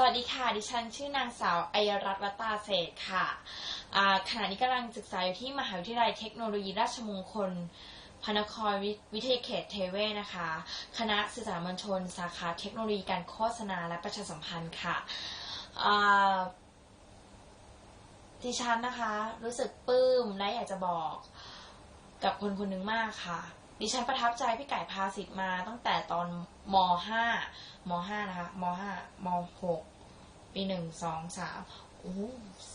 สวัสดีค่ะ ดิฉันชื่อนางสาวอัยรัตน์วัตาเศษค่ะขณะนี้กำลังศึกษาอยู่ที่มหาวิทยาลัยเทคโนโลยีราชมงคลพนครวิวิทยาเขตเทเวศนะคะ คณะสื่อสารมวลชน สาขาเทคโนโลยีการโฆษณาและประชาสัมพันธ์ค่ะดิฉันนะคะรู้สึกปลื้มและอยากจะบอกกับคนคนหนึ่งมากค่ะ ดิฉันประทับใจพี่ไก่พาสิทธิ์มาตั้งแต่ตอนม .5 ม .5 นะคะม .5 ม .6 ปีหนึ่งสองสามโอ้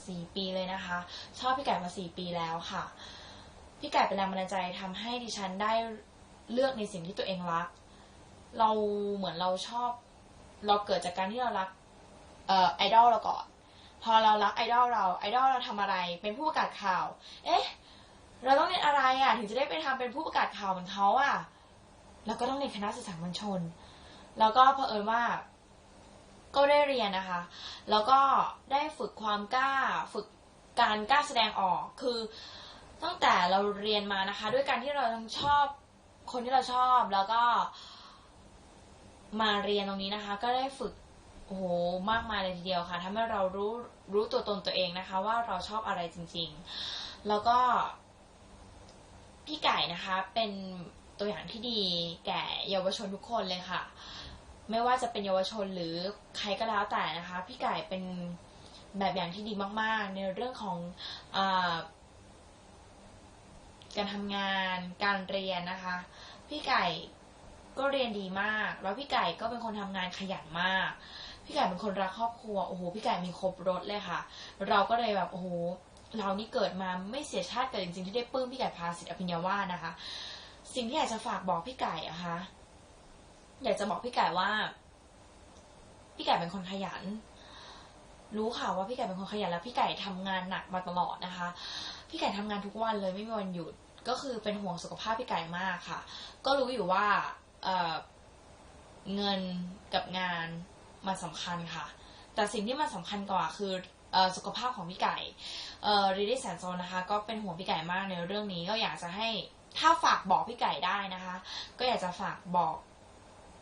สี่ปีเลยนะคะ ชอบพี่ไก่มาสี่ปีแล้วค่ะ พี่ไก่เป็นแรงบันดาลใจทำให้ดิฉันได้เลือกในสิ่งที่ตัวเองรัก เราเหมือนเราชอบ เราเกิดจากการที่เรารักเอ่อไอดอลเราก่อนพอเรารักไอดอลเราไอดอลเราทำอะไร เป็นผู้ประกาศข่าว เอ๊ะ เราต้องเรียนอะไรอะถึงจะได้ไปทำเป็นผู้ประกาศข่าวเหมือนเขาอะแล้วก็ต้องเรียนคณะสื่อสารมวลชน แล้วก็เผอิญว่า ก็ได้เรียนนะคะ แล้วก็ได้ฝึกความกล้าฝึกการกล้าแสดงออกคือตั้งแต่เราเรียนมานะคะ ด้วยการที่เราทั้งชอบคนที่เราชอบแล้วก็ มาเรียนตรงนี้นะคะ ก็ได้ฝึกโอ้โหมากมายเลยทีเดียวค่ะทำให้เรารู้รู้ตัวตนตัวเองนะคะ ว่าเราชอบอะไรจริง ๆ แล้วก็ นะคะ เป็นตัวอย่างที่ดีแก่เยาวชนทุกคนเลยค่ะ ไม่ว่าจะเป็นเยาวชนหรือใครก็แล้วแต่นะคะ พี่ไก่เป็นแบบอย่างที่ดีมาก ๆ ในเรื่องของอการทำงานการเรียนนะคะ พี่ไก่ก็เรียนดีมาก แล้วพี่ไก่ก็เป็นคนทำงานขยันมากพี่ไก่เป็นคนรักครอบครัว โอ้โห พี่ไก่มีครบรถเลยค่ะ เราก็เลยแบบ โอ้โห เรานี่เกิดมาไม่เสียชาติเกิดจริงๆที่ได้ปลื้มพี่ไก่พาสิทธิ์อภิญญาว่านะคะ สิ่งที่อยากจะฝากบอกพี่ไก่อะคะอยากจะบอกพี่ไก่ว่า พี่ไก่เป็นคนขยัน รู้ค่ะว่าพี่ไก่เป็นคนขยันแล้วพี่ไก่ทำงานหนักมาตลอดนะคะ พี่ไก่ทำงานทุกวันเลยไม่มีวันหยุดก็คือเป็นห่วงสุขภาพพี่ไก่มากค่ะ ก็รู้อยู่ว่าเเงินกับงานมันสำคัญค่ะ แต่สิ่งที่มันสำคัญกว่าคือ สุขภาพของพี่ไก่รีดิแสนโซนนะคะ ก็เป็นห่วงพี่ไก่มากในเรื่องนี้ ก็อยากจะให้ถ้าฝากบอกพี่ไก่ได้นะคะ ก็อยากจะฝากบอก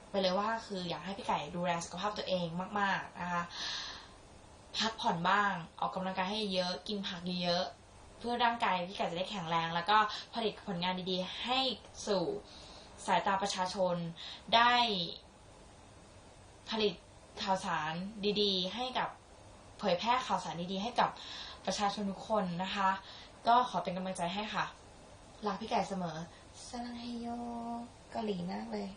ไปเลยว่าคืออยากให้พี่ไก่ดูแลสุขภาพตัวเองมาก ๆนะคะ พักผ่อนบ้าง ออกกำลังกายให้เยอะกินผักเยอะเพื่อร่างกายพี่ไก่จะได้แข็งแรง แล้วก็ผลิตผลงานดีๆ ให้สู่สายตาประชาชนได้ผลิตข่าวสารดีๆ ให้กับ เผยแพร่ข่าวสารดีๆ ให้กับประชาชนทุกคนนะคะ ก็ขอเป็นกำลังใจให้ค่ะรักพี่ไก่เสมอสลังเฮโยเกาหลีมากเลย